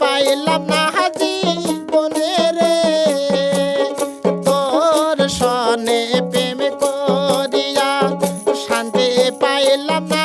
পাইলাম না হাজি বনে রে। তোর সনে প্রেম করিয়া শান্তি পাইলাম না